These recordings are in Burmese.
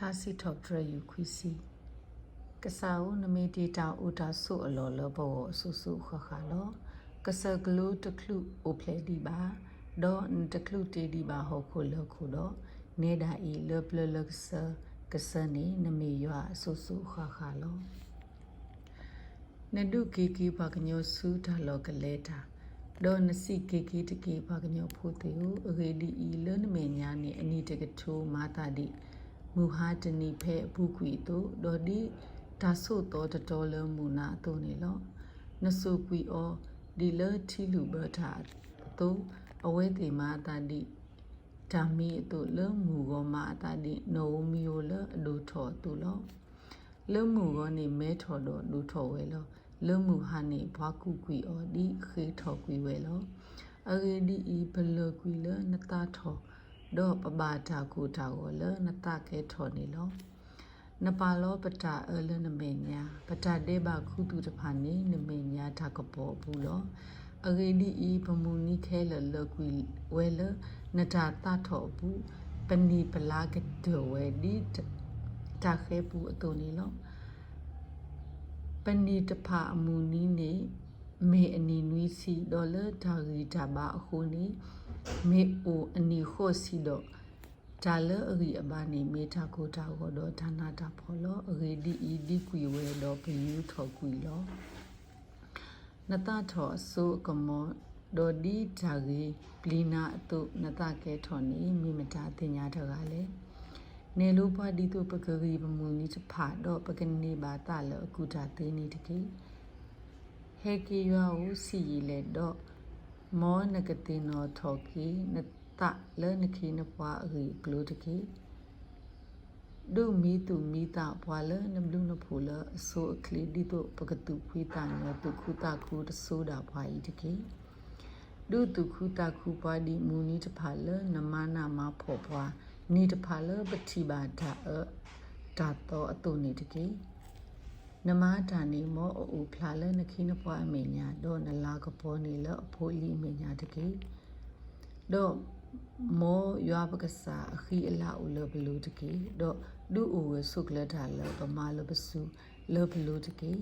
ထာစီထော့ဒရယူခွီစီကစားဦးနမေတီတာဦးတာဆုအလော်လဘောဆူဆူခခလောကဆဂလူတခလူအိုဖလေဒီပါဒေါ်တခလူတေဒီပါဟောခုလခုတော့နေတာဤလပလလကဆကဆနေနမေရွာဆူဆူခခလောနဒုကေကီပါကညောဆူတာလောကလေတာဒေါ်နစီကေကီတကေပါကညောဖို့တေဦးအဂေဒီဤလနမေညာနေအနိတကထိုးမာတာဒီ မူဟာတနိဖဲဘူကွီတို့ဒေါ်ဒီဒါဆိုတော်တော်လမူနာတို့နေလောနဆုကွီအောဒီလထီလူဘတာတို့အဝဲတေမာတာဒီဓာမီတို့လမူကောမာတာဒီနိုမီယိုလအဒူထော်တူလောလမှုကောနေမဲထော်တော့လူထော်ဝဲလောလမှုဟာနေဘွားကူကွီအောဒီခေထော်ကွီဝဲလောအဂေဒီဤဘလကွီလနတာထော် တော့ပပါတာကူတာကိုလနတာကဲထော်နေလောနပါလောပတာအလနမေညာပတာတေဘခုတုတဖာနေနမေညာဓကပေါ်ဘူးလောအဂေဒီဤပမူနိခဲလလကွီဝဲလနတာတထော်ဘူးပဏိပလာကတဝဲဒီတာခဲဘူးအတုန်နေလောပဏိတဖာအမူနီးနေမေအနီနွီစီဒေါ်လာဒါဂီတာဘာအခုနေ မေအိုအနီခိုစီတော့ဒါလအဂီအဘာနေမေတာကိုတာကိုတော့ဌာနတာဖော်လို့အဂီဒီအီဒီကွီဝဲတော့ဘယူထော်ကွီလို့နတထော်အစိုးကမောဒေါ်ဒီဂျာဂီပလီနာအတုနတကဲထော်နေမိမတာတင်ညာတော့ကလည်းနေလိုပွားဒီတုပကရီပမူနီချဖာတော့ပကနေပါတလအကူတာသေးနေတကေဟေကီယောဦးစီလေတော့ မောနကတိနောထော်ကီနတလဲနခိနပွားအဂီကလိုတကေဒုမီတူမီတာဘွာလနဘလူနဖူလအစိုးအခလီဒီတုပကတုခွေးတာညတုခုတာခုတဆိုတာဘွာဤတကေဒုတုခုတာခုပွားဒီမူနီတဖာလနမနာမဖော်ဘွာနီတဖာလပတိပါဒအဒါတော့အတုနေတကေ နမတာနေမောအိုဖလာလနခိနပွားအမေညာတော့နလာကပေါ်နေလအဖိုးလီအမေညာတကေတော့မောရွာပကစားအခီအလာဦးလဘလူတကေတော့ဒူအိုဝဆုကလတာလပမာလပစုလဘလူတကေ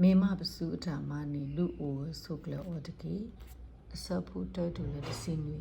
မေမပစုအထာမနေဒူအိုဝဆုကလအော်တကေအစဖူတောတူလတစင်းဝီ